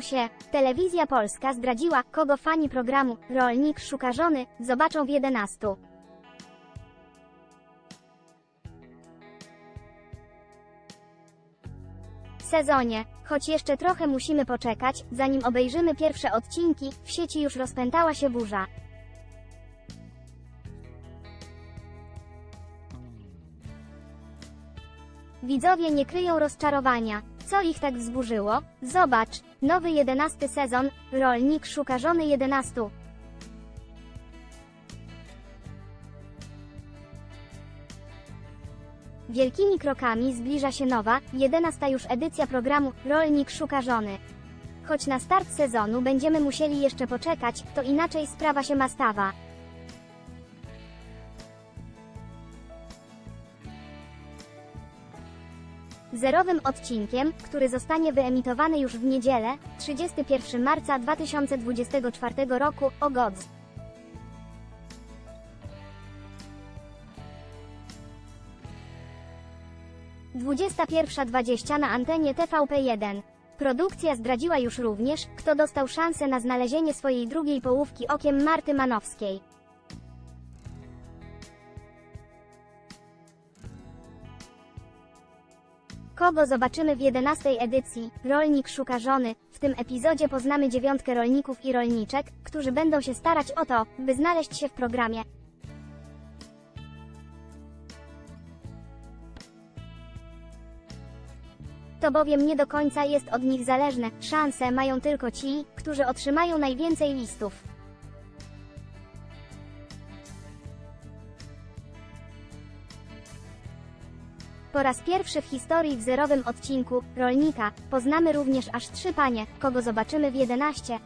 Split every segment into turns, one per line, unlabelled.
Się. Telewizja Polska zdradziła, kogo fani programu Rolnik szuka żony zobaczą w 11. sezonie. Choć jeszcze trochę musimy poczekać, zanim obejrzymy pierwsze odcinki, w sieci już rozpętała się burza. Widzowie nie kryją rozczarowania. Co ich tak wzburzyło? Zobacz, nowy jedenasty sezon, rolnik szuka żony 11. Wielkimi krokami zbliża się nowa, 11 już edycja programu Rolnik szuka żony. Choć na start sezonu będziemy musieli jeszcze poczekać, to inaczej sprawa się ma stawa. Zerowym odcinkiem, który zostanie wyemitowany już w niedzielę, 31 marca 2024 roku, o godz. 21.20 na antenie TVP1. Produkcja zdradziła już również, kto dostał szansę na znalezienie swojej drugiej połówki okiem Marty Manowskiej. Kogo zobaczymy w 11 edycji? Rolnik szuka żony. W tym epizodzie poznamy dziewiątkę rolników i rolniczek, którzy będą się starać o to, by znaleźć się w programie. To bowiem nie do końca jest od nich zależne. Szanse mają tylko ci, którzy otrzymają najwięcej listów. Po raz pierwszy w historii w zerowym odcinku Rolnika poznamy również aż trzy panie, kogo zobaczymy w 11.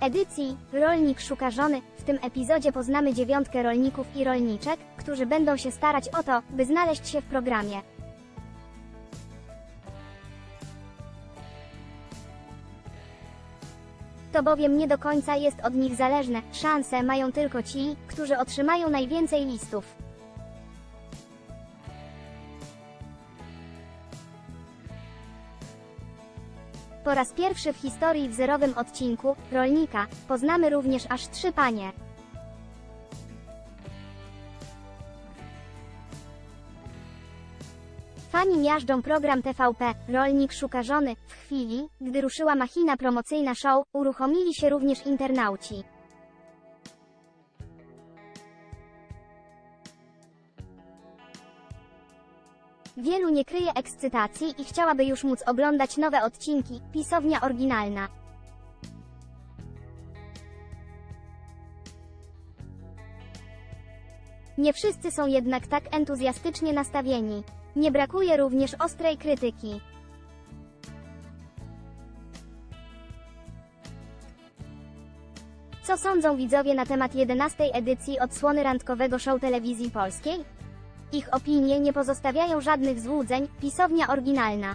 Edycji Rolnik szuka żony. W tym epizodzie poznamy dziewiątkę rolników i rolniczek, którzy będą się starać o to, by znaleźć się w programie. To bowiem nie do końca jest od nich zależne. Szanse mają tylko ci, którzy otrzymają najwięcej listów. Po raz pierwszy w historii w zerowym odcinku Rolnika poznamy również aż trzy panie. Fani miażdżą program TVP Rolnik szuka żony. W chwili, gdy ruszyła machina promocyjna show, uruchomili się również internauci. Wielu nie kryje ekscytacji i chciałaby już móc oglądać nowe odcinki. Pisownia oryginalna. Nie wszyscy są jednak tak entuzjastycznie nastawieni. Nie brakuje również ostrej krytyki. Co sądzą widzowie na temat 11 edycji odsłony randkowego show telewizji polskiej? Ich opinie nie pozostawiają żadnych złudzeń, pisownia oryginalna.